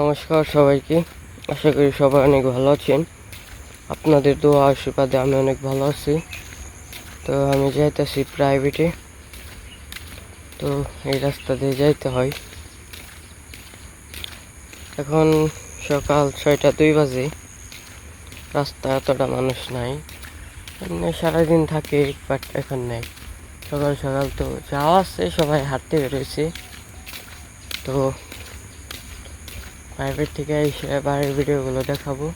নমস্কার সবাইকে। আশা করি সবাই অনেক ভালো আছেন। আপনাদের দোয়া আশীর্বাদে আমি অনেক ভালো আছি। তো আমি যাইতেছি প্রাইভেটে তো এই রাস্তা দিয়ে যাইতে হয়। এখন সকাল ছয়টা দুই বাজে। রাস্তা এতটা মানুষ নাই। এমনি সারাদিন থাকে বাট এখন নেই। সকাল সকাল তো যাওয়া আছে, সবাই হাঁটতে বেরোয়েছে তো প্রাইভেট থেকে এসে বাড়ির ভিডিওগুলো দেখাবো।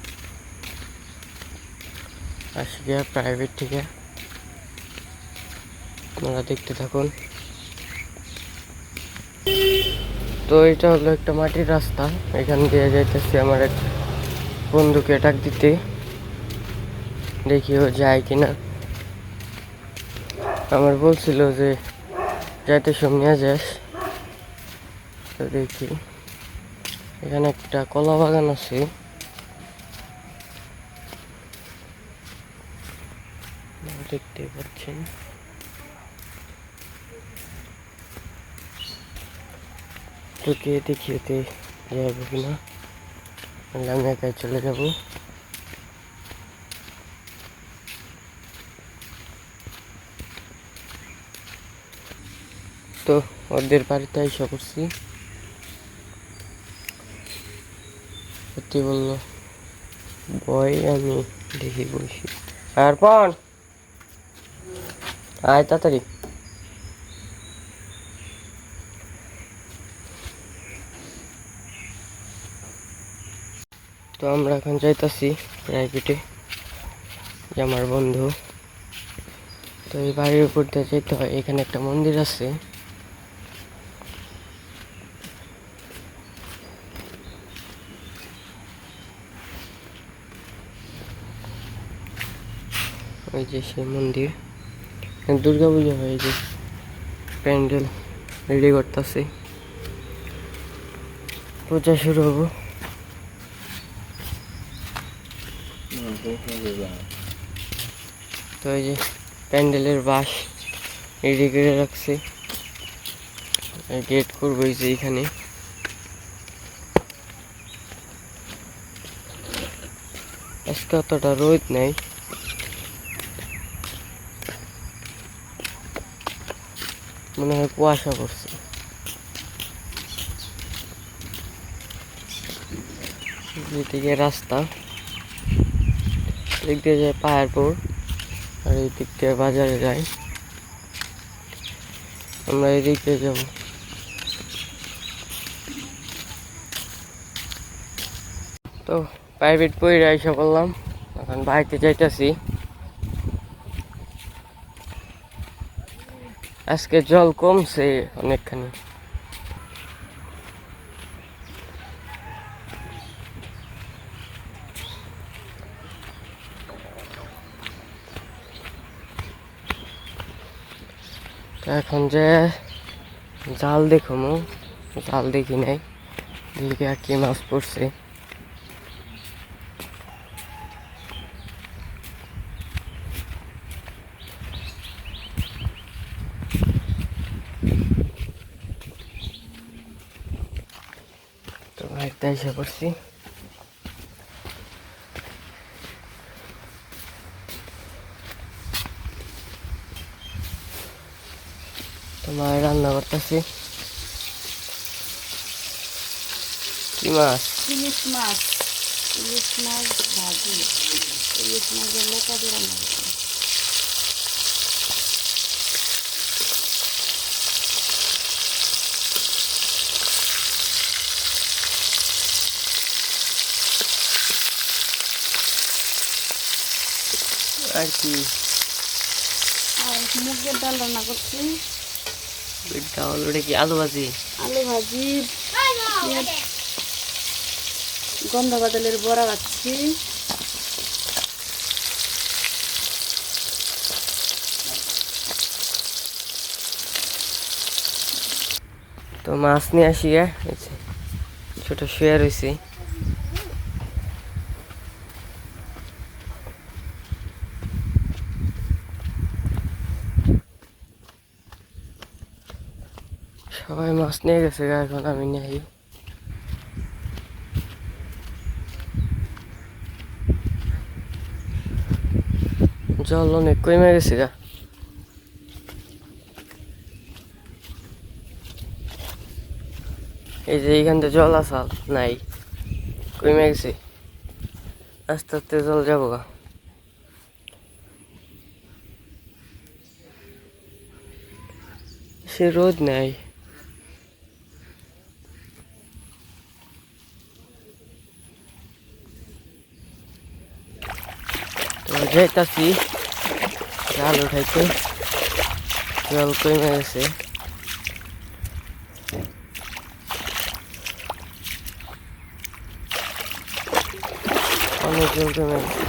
আসবে প্রাইভেট থেকে। আপনারা দেখতে থাকুন। তো এটা হলো একটা মাটির রাস্তা। এখান দিয়ে যাইতেছি আমার এক বন্ধুকে ডাক দিতে। দেখি ও যায় কিনা। আমার বলছিল যে, যাইতে সময় যাস তো দেখি। এখানে একটা কলা বাগান আছে। দেখতে পাচ্ছেন। তোকে দেখিয়েতে যাব কিনা। আমি একাই চলে যাব। তো, ওদের বাড়িতে এসে করছি সত্যি বলল। বয় আমি দেখি বলছি। অর্পণ আয় তাড়াতাড়ি। তো আমরা এখন যাইতাছি প্রাইভেটে, যে আমার বন্ধু। তো এই বাড়ির উপর দিয়ে যেতে হয়। এখানে একটা মন্দির আছে। যে সেই মন্দির। দুর্গা পুজো হয় যে প্যান্ডেল রেডি করতেছে। পূজা শুরু হব। তো এই যে প্যান্ডেলের বাস রেডি করে রাখছে। গেট করব এই যে এইখানে। আজকে অতটা রোদ নেই। মনে হয় কুয়াশা পড়ছে। এদিকে রাস্তা, এদিক দিয়ে যায় পাহাড়পুর আর এই দিক দিয়ে বাজারে যাই। আমরা এদিক দিয়ে যাব। তো প্রাইভেট পড়ে এসে বললাম এখন বাড়িতে যাইতেছি। আজকে জল কমছে অনেকখানি। এখন যে জাল দেখমু, জাল দেখি নাই দিকে আর কি মাছ পড়ছে তো বাড়িতে এসে করছি। তো মায়ের রান্না করতেছি। কি মাছ? ইলিশ মাছ। ইলিশ মাছ ভাজি। ইলিশ দিয়ে রান্না আর কি? আর মুগের ডাল রান্না করছি। তাহলে ওটা কি আলু ভাজি? আলু ভাজি গন্ধ বাদলের বড়া বাচ্ছি তো মাছ নিয়ে আসি গে ছোট শুয়ে রয়েছি নিয়ে গেছে এখন আমি নেই জল অনেক কমে গেছে গা এই যে এইখান থেকে জল আসাল নাই কমে গেছে আস্তে আস্তে জল যাব গা সে রোদ নেই যাইতাছি। জাল উঠাইতে। জল কমে গেছে। অনেক জল কমে গেছে।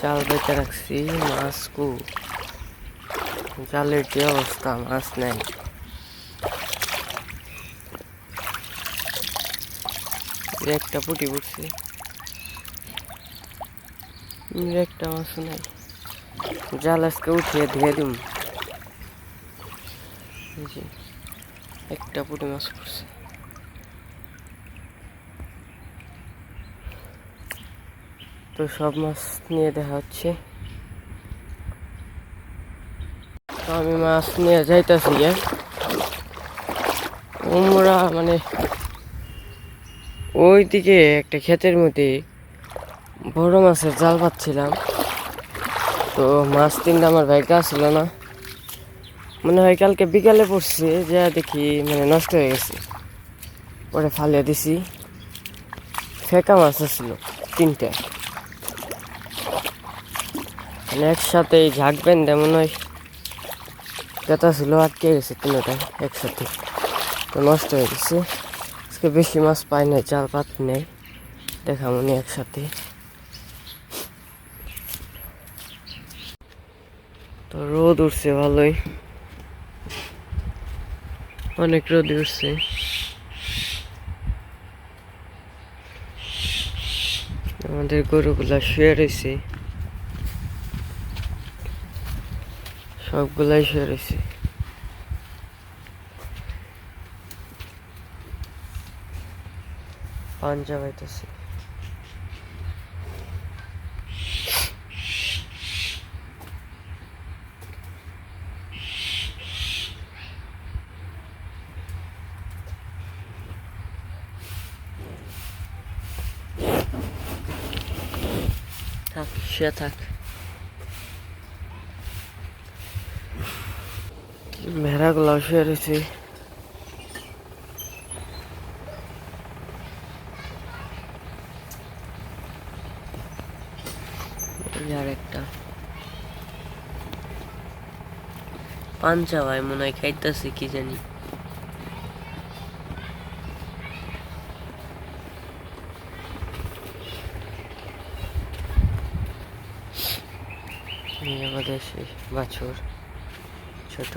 চাল বেঁচে রাখছি মাছ কু জালের যে অবস্থা, মাছ নেই। একটা পুটি পড়ছে। একটা মাছ নাই। জাল আজকে উঠিয়ে ধুয়ে দিম। একটা পুটি মাছ পড়ছে। তো সব মাছ নিয়ে দেখা হচ্ছে। তো আমি মাছ নিয়ে যাইতেছি উমরা মানে ওইদিকে একটা ক্ষেতের মধ্যে বড় মাছের জাল পাচ্ছিলাম। তো মাছ তিনটা আমার ভাগ্য ছিল না। মনে হয় কালকে বিকালে পড়ছে, যা দেখি মানে নষ্ট হয়ে গেছে। পরে ফালিয়ে দিছি। ফেকা মাছ ছিল তিনটা। মানে একসাথে ঝাঁকবেন তেমন হয় ছিল আটকে গেছে তিনটাই একসাথে। তো নষ্ট হয়ে গেছে। আজকে বেশি মাছ পাই নাই, চাল পাত নেই। দেখা মনে একসাথে। তো রোদ উঠছে ভালোই। অনেক রোদ উঠছে। আমাদের গরুগুলা শুয়ে রয়েছে। সবগুলাই শুয়ে রয়েছে। পাঞ্জা পাইতেছে থাক শুয়ে থাক ভেড়াগুলো শুয়ে রয়েছে এই আর একটা পাঞ্চা ভাই মনে হয় খাইতেছে কি জানি আমাদের বাছুর ছোট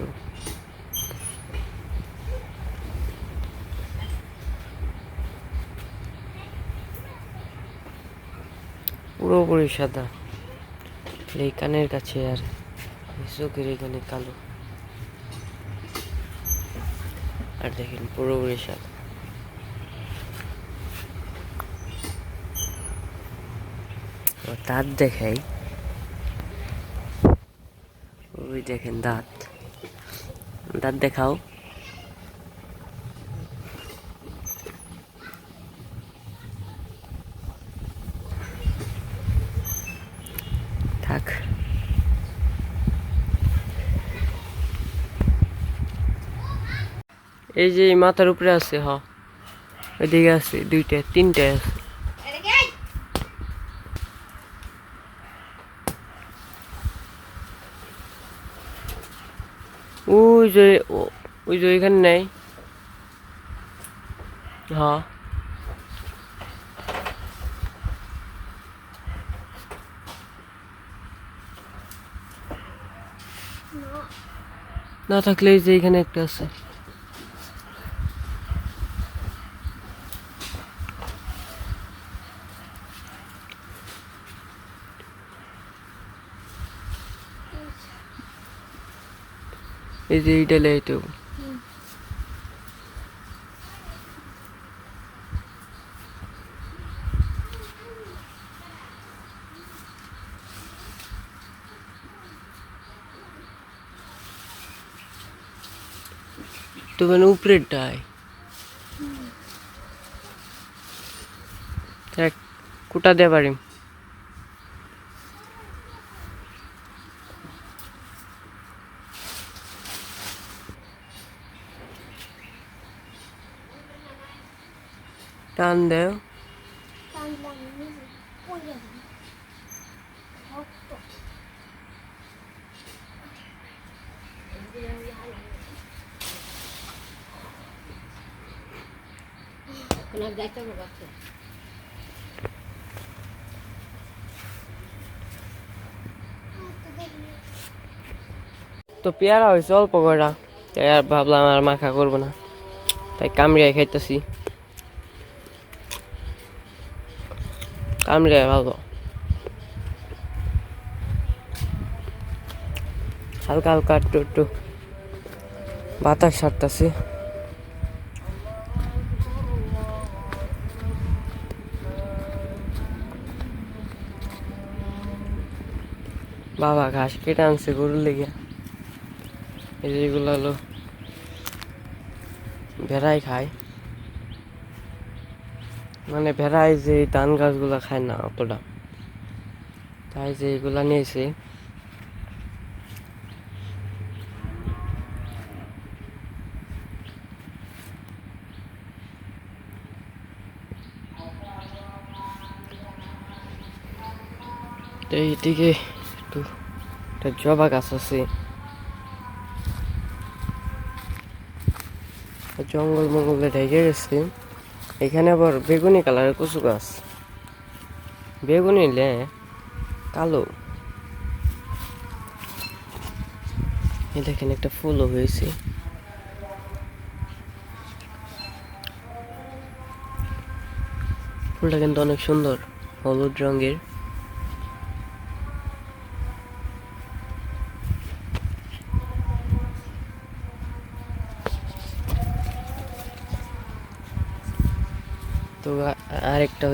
পুরোপুরি সাদা। এই কানের কাছে আর চোখের এখানে কালো। আর দেখেন পুরো ও দাঁত দেখাই। ওই দেখেন দাঁত। দাঁত দেখাও থাক এই যে মাথার উপরে আছে, হ। ওইদিকে আছে, দুইটা, তিনটে আছে। ওই যে ওই যে ওইখানে নেই। হ্যাঁ না থাকলে এই যে এখানে একটা আছে। এই যে এইটা লাইট তো মানে উপরেরটায় কোটা দিয়ে পারিম টান তো পেয়ারা হয়েছে অল্প কয়টা তাই আর ভাবলাম আর মাখা করব না। তাই কামড়িয়ায় খাইতেছি। কামড়িয়ায় ভালো হালকা হালকা একটু একটু বাতাস ছাড়তেছি। বাবা ঘাস কেটে আনছে গরুর লেগে। এই যে এগুলো হলো ভেড়াই খায়। মানে ভেড়াই যে ধান গাছগুলো খায় না অতটা। তাই যে এগুলা নিয়েছে। এইদিকে একটু একটা জবা গাছ আছে। জঙ্গল মঙ্গলে ঢেকে গেছে। এখানে আবার বেগুনি কালারের কচু গাছ। বেগুনি লে কালো। এই দেখেন একটা ফুলও হয়েছে। ফুলটা কিন্তু অনেক সুন্দর, হলুদ রঙের।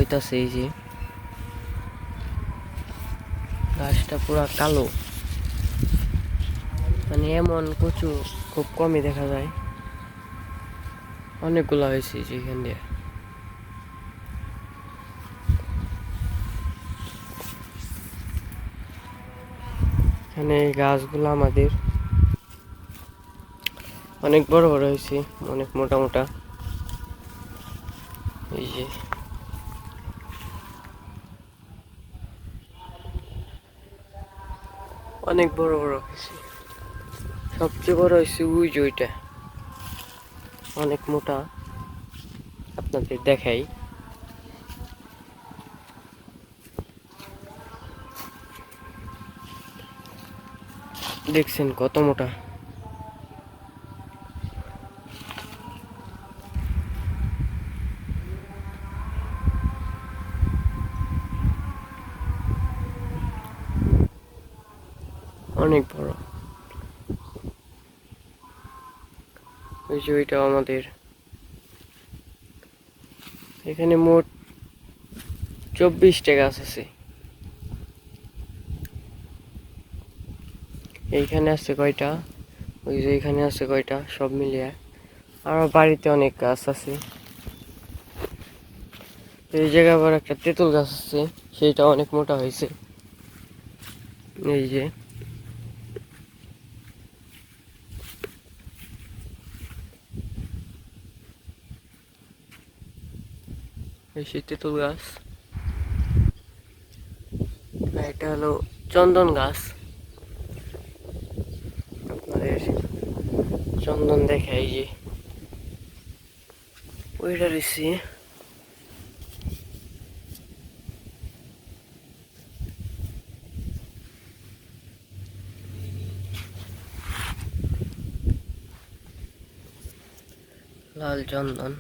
হইতাছে এই যে। গাছটা পুরা কালো। মানে এমন কচু খুব কমই দেখা যায়। অনেকগুলা হয়েছে এই যে এখান দিয়ে। এখানে গাছগুলো আমাদের অনেক বড় বড় হয়েছে, অনেক মোটা মোটা। এই যে। অনেক বড় বড় হয়েছে। সবচেয়ে বড় হয়েছে উই ওইটা। অনেক মোটা। আপনাদের দেখাই। দেখছেন কত মোটা? অনেক বড়। ওই যে আমাদের। এখানে মোট চব্বিশটা গাছ আছে। এইখানে আছে কয়টা? ওই যে এখানে আছে কয়টা? সব মিলিয়ে। আমার বাড়িতে অনেক গাছ আছে। এই জায়গায় আবার একটা তেঁতুল গাছ আছে। সেইটা অনেক মোটা হয়েছে। এই যে। এই সেই তেঁতুল গাছ। আর এটা হলো চন্দন গাছ। আপনাদের চন্দন দেখা এই যে ওইটা রয়েছে লাল চন্দন।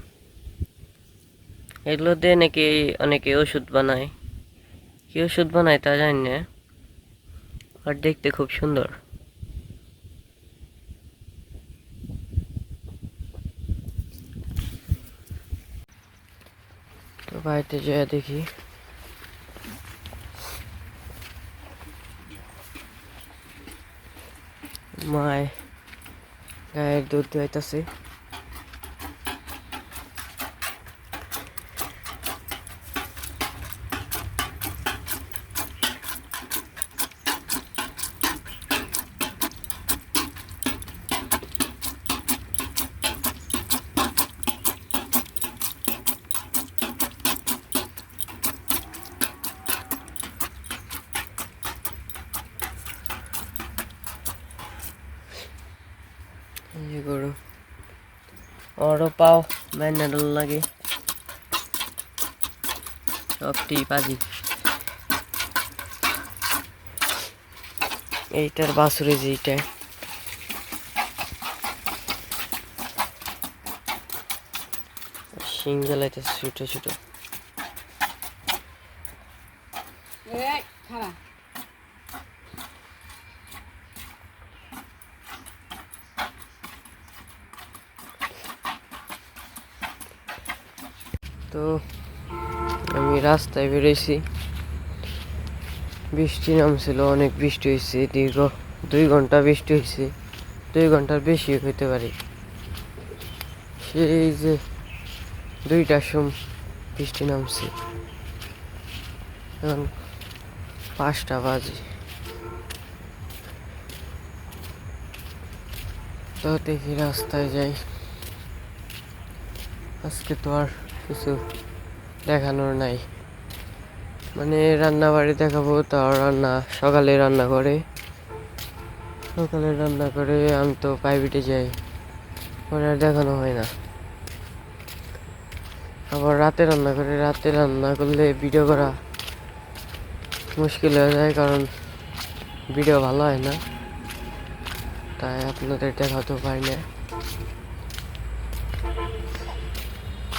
এগুলো দিয়ে নাকি অনেকে ওষুধ বানায়। কি ওষুধ বানায় তা জানি না, আর দেখতে খুব সুন্দর। তো বাড়িতে যেয়ে দেখি। মায় গায়ের দুধ দোয়াইতেছে গরু ওরও পাও ব্যান্ডাডল লাগে। সবটি পাজি এইটার বাসুরে যে এইটা শিং জ্বালাইতেছে ছোট ছোট। খারাপ তো আমি রাস্তায় বেরোইছি। বৃষ্টি নামছিল, অনেক বৃষ্টি হয়েছে দীর্ঘ দুই ঘণ্টা বৃষ্টি হয়েছে দুই ঘণ্টার বেশি হইতে পারে। সেই যে দুইটার সময় বৃষ্টি নামছে। এখন পাঁচটা বাজে। তো দেখি রাস্তায় যাই। আজকে তো আর কিছু দেখানোর নাই। মানে রান্না বাড়ি দেখাবো, তাও রান্না, সকালে রান্না করে। সকালে রান্না করে আমি তো প্রাইভেটে যাই আর দেখানো হয় না। আবার রাতে রান্না করে, রাতে রান্না করলে ভিডিও করা মুশকিল হয়ে যায়, কারণ ভিডিও ভালো হয় না। তাই আপনাদের দেখাতেও পারি না।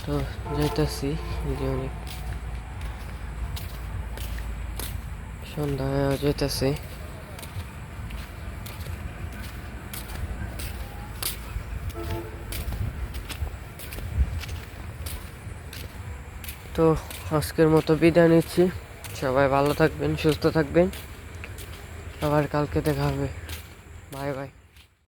তো যাইতেছি, যে অনেক সন্ধ্যা যেতেছে তো আজকের মতো বিদায় নিচ্ছি। সবাই ভালো থাকবেন, সুস্থ থাকবেন। আবার কালকে দেখা হবে। Bye bye.